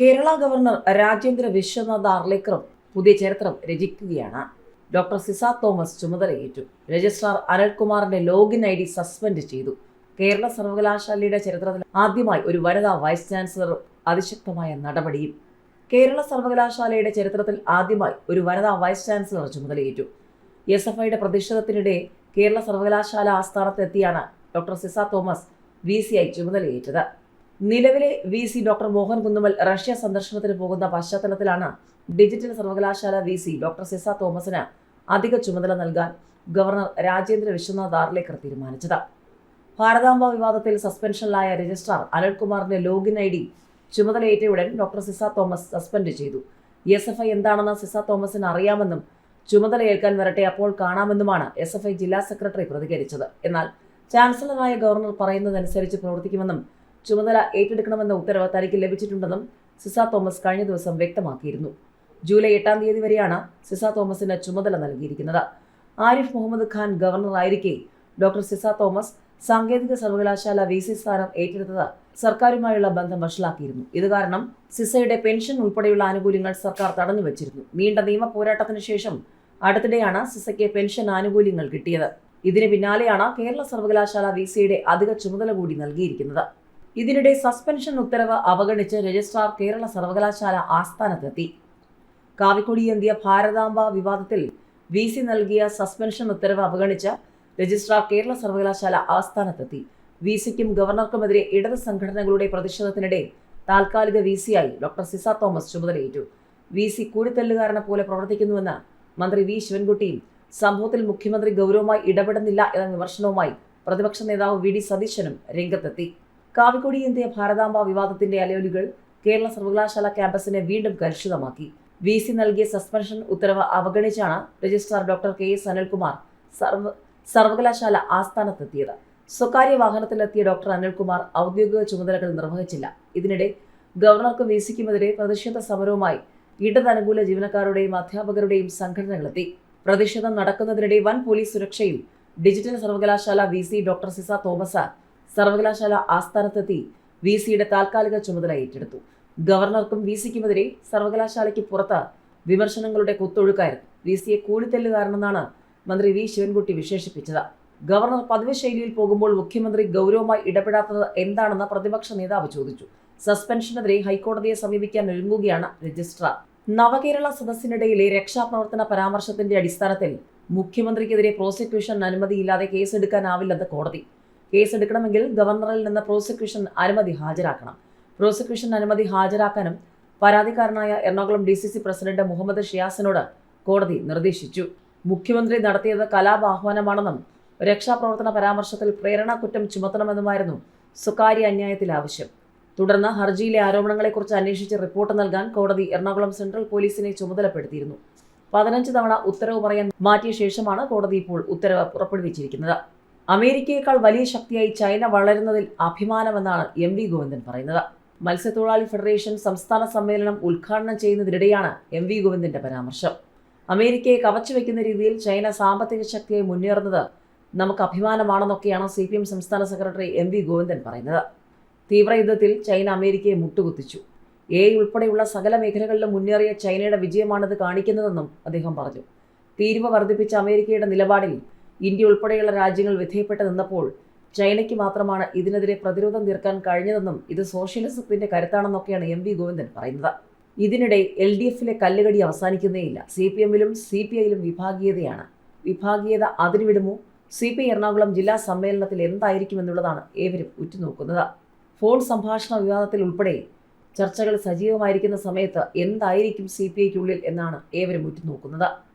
Kerala governor Rajendra Vishwanath ആർലേക്കറും പുതിയ ചരിത്രം രചിക്കുകയാണ്. ഡോക്ടർ സിസ തോമസ് ചുമതലയേറ്റു. രജിസ്ട്രാർ അനിൽകുമാറിന്റെ ലോഗിൻ ഐ ഡി സസ്പെൻഡ് ചെയ്തു. കേരള സർവകലാശാലയുടെ ചരിത്രത്തിൽ ആദ്യമായി ഒരു വനിതാ വൈസ് ചാൻസലർ അതിശക്തമായ നടപടിയും. കേരള സർവകലാശാലയുടെ ചരിത്രത്തിൽ ആദ്യമായി ഒരു വനിതാ വൈസ് ചാൻസലർ ചുമതലയേറ്റു. എസ് എഫ് ഐയുടെ പ്രതിഷേധത്തിനിടെ കേരള സർവകലാശാല ആസ്ഥാനത്തെത്തിയാണ് doctor Sisa Thomas V C I ചുമതലയേറ്റത്. നിലവിലെ V C doctor Mohan Kunnummal Russia സന്ദർശനത്തിന് പോകുന്ന പശ്ചാത്തലത്തിലാണ് ഡിജിറ്റൽ സർവകലാശാല വി സി ഡോക്ടർ സിസ തോമസിന് അധിക ചുമതല നൽകാൻ ഗവർണർ രാജേന്ദ്ര വിശ്വനാഥ് ആർലേക്കർ തീരുമാനിച്ചത്. ഭാരതാംബ വിവാദത്തിൽ സസ്പെൻഷനിലായ രജിസ്ട്രാർ അനിൽകുമാറിന്റെ ലോഗിൻ ഐ ഡി ചുമതലയേറ്റ ഉടൻ ഡോക്ടർ സിസ തോമസ് സസ്പെൻഡ് ചെയ്തു. എസ് എഫ് ഐ എന്താണെന്ന് സിസ തോമസിന് അറിയാമെന്നും ചുമതലയേൽക്കാൻ വരട്ടെ അപ്പോൾ കാണാമെന്നുമാണ് എസ് എഫ് ഐ ജില്ലാ സെക്രട്ടറി പ്രതികരിച്ചത്. എന്നാൽ ചാൻസലറായ ഗവർണർ പറയുന്നതനുസരിച്ച് പ്രവർത്തിക്കുമെന്നും ചുമതല ഏറ്റെടുക്കണമെന്ന ഉത്തരവ് തനിക്ക് ലഭിച്ചിട്ടുണ്ടെന്നും സിസ തോമസ് കഴിഞ്ഞ ദിവസം വ്യക്തമാക്കിയിരുന്നു. ജൂലൈ എട്ടാം തീയതി വരെയാണ് സിസ തോമസിന് ചുമതല നൽകിയിരിക്കുന്നത്. ആരിഫ് മുഹമ്മദ് ഖാൻ ഗവർണറായിരിക്കെ ഡോക്ടർ സിസ തോമസ് സാങ്കേതിക സർവകലാശാല വി സി സ്ഥാനം ഏറ്റെടുത്തത് സർക്കാരുമായുള്ള ബന്ധം വഷളാക്കിയിരുന്നു. ഇത് കാരണം സിസയുടെ പെൻഷൻ ഉൾപ്പെടെയുള്ള ആനുകൂല്യങ്ങൾ സർക്കാർ തടഞ്ഞു വച്ചിരുന്നു. നീണ്ട നിയമ പോരാട്ടത്തിന് ശേഷം അടുത്തിടെയാണ് സിസയ്ക്ക് പെൻഷൻ ആനുകൂല്യങ്ങൾ കിട്ടിയത്. ഇതിന് പിന്നാലെയാണ് കേരള സർവകലാശാല വി സിയുടെ അധിക ചുമതല കൂടി നൽകിയിരിക്കുന്നത്. ഇതിനിടെ സസ്പെൻഷൻ ഉത്തരവ് അവഗണിച്ച് രജിസ്ട്രാർ കേരള സർവകലാശാല ആസ്ഥാനത്തെത്തി. കാവിക്കൊടി എന്തിയ ഭാരതാംബ വിവാദത്തിൽ വി സി നൽകിയ സസ്പെൻഷൻ ഉത്തരവ് അവഗണിച്ച് രജിസ്ട്രാർ കേരള സർവകലാശാല ആസ്ഥാനത്തെത്തി. വി സിക്കും ഗവർണർക്കുമെതിരെ ഇടത് സംഘടനകളുടെ പ്രതിഷേധത്തിനിടെ താൽക്കാലിക വി സിയായി ഡോക്ടർ സിസ തോമസ് ചുമതലയേറ്റു. വി സി കൂടിത്തല്ലുകാരനെ പോലെ പ്രവർത്തിക്കുന്നുവെന്ന് മന്ത്രി വി. ശിവൻകുട്ടിയും സംഭവത്തിൽ മുഖ്യമന്ത്രി ഗൗരവമായി ഇടപെടുന്നില്ല എന്ന വിമർശനവുമായി പ്രതിപക്ഷ നേതാവ് വി. ഡി. സതീശനും രംഗത്തെത്തി. കാവിക്കൊടി എന്തിയ ഭാരതാംബ വിവാദത്തിന്റെ അലയൊലികൾ കേരള സർവകലാശാല ക്യാമ്പസിനെ വീണ്ടും കലുഷിതമാക്കി. വി സി നൽകിയ സസ്പെൻഷൻ ഉത്തരവ് അവഗണിച്ചാണ് registrar doctor K S Anilkumar സർവ സർവകലാശാല ആസ്ഥാനത്തെത്തിയത്. സ്വകാര്യ വാഹനത്തിലെത്തിയ ഡോക്ടർ അനിൽകുമാർ ഔദ്യോഗിക ചുമതലകൾ നിർവഹിച്ചില്ല. ഇതിനിടെ ഗവർണർക്ക് വി സിക്കുമെതിരെ പ്രതിഷേധ സമരവുമായി ഇടതനുകൂല ജീവനക്കാരുടെയും അധ്യാപകരുടെയും സംഘടനകളെത്തി. പ്രതിഷേധം നടക്കുന്നതിനിടെ വൻ പോലീസ് സുരക്ഷയും ഡിജിറ്റൽ സർവകലാശാല V C doctor Sisa Thomas സർവകലാശാല ആസ്ഥാനത്തെത്തി വി സിയുടെ താൽക്കാലിക ചുമതല ഏറ്റെടുത്തു. ഗവർണർക്കും വി സിക്കുമെതിരെ സർവകലാശാലയ്ക്ക് പുറത്ത് വിമർശനങ്ങളുടെ കുത്തൊഴുക്കായിരുന്നു. വി സിയെ കൂലിത്തെല്ലുകാരനെന്നാണ് മന്ത്രി വി ശിവൻകുട്ടി വിശേഷിപ്പിച്ചത്. ഗവർണർ പതിവ് ശൈലിയിൽ പോകുമ്പോൾ മുഖ്യമന്ത്രി ഗൗരവമായി ഇടപെടാത്തത് എന്താണെന്ന് പ്രതിപക്ഷ നേതാവ് ചോദിച്ചു. സസ്പെൻഷനെതിരെ ഹൈക്കോടതിയെ സമീപിക്കാൻ ഒരുങ്ങുകയാണ് രജിസ്ട്രാർ. നവകേരള സദസ്സിനിടയിലെ രക്ഷാപ്രവർത്തന പരാമർശത്തിന്റെ അടിസ്ഥാനത്തിൽ മുഖ്യമന്ത്രിക്കെതിരെ പ്രോസിക്യൂഷൻ അനുമതിയില്ലാതെ കേസെടുക്കാനാവില്ലെന്ന് കോടതി. കേസെടുക്കണമെങ്കിൽ ഗവർണറിൽ നിന്ന് പ്രോസിക്യൂഷൻ അനുമതി ഹാജരാക്കണം. പ്രോസിക്യൂഷൻ അനുമതി ഹാജരാക്കാനും പരാതിക്കാരനായ Ernakulam D C C president Muhammad ഷിയാസിനോട് കോടതി നിർദ്ദേശിച്ചു. മുഖ്യമന്ത്രി നടത്തിയത് കലാപാഹ്വാനമാണെന്നും രക്ഷാപ്രവർത്തന പരാമർശത്തിൽ പ്രേരണ കുറ്റം ചുമത്തണമെന്നുമായിരുന്നു സ്വകാര്യ അന്യായത്തിൽ ആവശ്യം. തുടർന്ന് ഹർജിയിലെ ആരോപണങ്ങളെക്കുറിച്ച് അന്വേഷിച്ച് റിപ്പോർട്ട് നൽകാൻ കോടതി എറണാകുളം സെൻട്രൽ പോലീസിനെ ചുമതലപ്പെടുത്തിയിരുന്നു. പതിനഞ്ച് തവണ ഉത്തരവ് പറയാൻ മാറ്റിയ ശേഷമാണ് കോടതി ഇപ്പോൾ ഉത്തരവ് പുറപ്പെടുവിച്ചിരിക്കുന്നത്. അമേരിക്കയേക്കാൾ വലിയ ശക്തിയായി ചൈന വളരുന്നതിൽ അഭിമാനമെന്നാണ് എം വി ഗോവിന്ദൻ പറയുന്നത്. മത്സ്യത്തൊഴിലാളി ഫെഡറേഷൻ സംസ്ഥാന സമ്മേളനം ഉദ്ഘാടനം ചെയ്യുന്നതിനിടെയാണ് എം വി ഗോവിന്ദന്റെ പരാമർശം. അമേരിക്കയെ കവച്ചു വയ്ക്കുന്ന രീതിയിൽ ചൈന സാമ്പത്തിക ശക്തിയായി മുന്നേറുന്നത് നമുക്ക് അഭിമാനമാണെന്നൊക്കെയാണ് സി പി എം സംസ്ഥാന സെക്രട്ടറി എം വി ഗോവിന്ദൻ പറയുന്നത്. തീവ്രയുദ്ധത്തിൽ ചൈന അമേരിക്കയെ മുട്ടുകുത്തിച്ചു. എ ഉൾപ്പെടെയുള്ള സകല മേഖലകളിലും മുന്നേറിയ ചൈനയുടെ വിജയമാണിത് കാണിക്കുന്നതെന്നും അദ്ദേഹം പറഞ്ഞു. തീരുവ വർദ്ധിപ്പിച്ച അമേരിക്കയുടെ നിലപാടിൽ ഇന്ത്യ ഉൾപ്പെടെയുള്ള രാജ്യങ്ങൾ വിധേയപ്പെട്ട് നിന്നപ്പോൾ ചൈനയ്ക്ക് മാത്രമാണ് ഇതിനെതിരെ പ്രതിരോധം തീർക്കാൻ കഴിഞ്ഞതെന്നും ഇത് സോഷ്യലിസത്തിന്റെ കരുത്താണെന്നൊക്കെയാണ് എം വി ഗോവിന്ദൻ പറയുന്നത്. ഇതിനിടെ എൽ ഡി എഫിലെ കല്ലുകടി അവസാനിക്കുന്നേയില്ല. സി പി എമ്മിലും സി പി ഐയിലും വിഭാഗീയതയാണ്. വിഭാഗീയത അതിരുവിടുമോ സി പി എറണാകുളം ജില്ലാ സമ്മേളനത്തിൽ എന്തായിരിക്കും എന്നുള്ളതാണ് ഏവരും ഉറ്റുനോക്കുന്നത്. ഫോൺ സംഭാഷണ വിവാദത്തിൽ ഉൾപ്പെടെ ചർച്ചകൾ സജീവമായിരിക്കുന്ന സമയത്ത് എന്തായിരിക്കും സി പി ഐക്കുള്ളിൽ എന്നാണ് ഏവരും ഉറ്റുനോക്കുന്നത്.